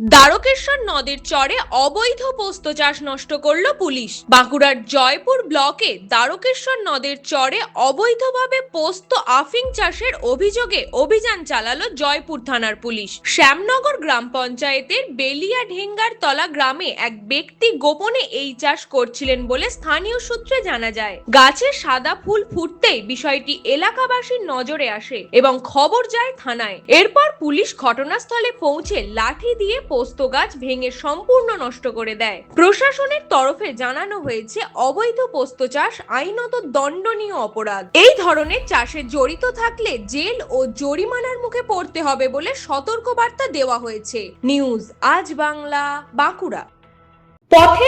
দ্বারকেশ্বর নদের চরে অবৈধ পোস্ত চাষ নষ্ট করল পুলিশ। বাঁকুড়ার জয়পুর ব্লকে দ্বারকেশ্বর নদের চরে অবৈধভাবে পোস্ত আফিং চাষের অভিযোগে অভিযান চালালো জয়পুর থানার পুলিশ। শ্যামনগর গ্রাম পঞ্চায়েতের বেলিয়া ঢেঙ্গার তলা গ্রামে এক ব্যক্তি গোপনে এই চাষ করছিলেন বলে স্থানীয় সূত্রে জানা যায়। গাছে সাদা ফুল ফুটতেই বিষয়টি এলাকাবাসীর নজরে আসে এবং খবর যায় থানায়। এরপর পুলিশ ঘটনাস্থলে পৌঁছে লাঠি দিয়ে পোস্ত গাছ ভেঙে সম্পূর্ণ নষ্ট করে দেয়। প্রশাসনের তরফে জানানো হয়েছে, অবৈধ পোস্ত চাষ আইনত দণ্ডনীয় অপরাধ। এই ধরনের চাষে জড়িত থাকলে জেল ও জরিমানার মুখে পড়তে হবে বলে সতর্কবার্তা দেওয়া হয়েছে। নিউজ, আজ বাংলা, বাঁকুড়া। পথের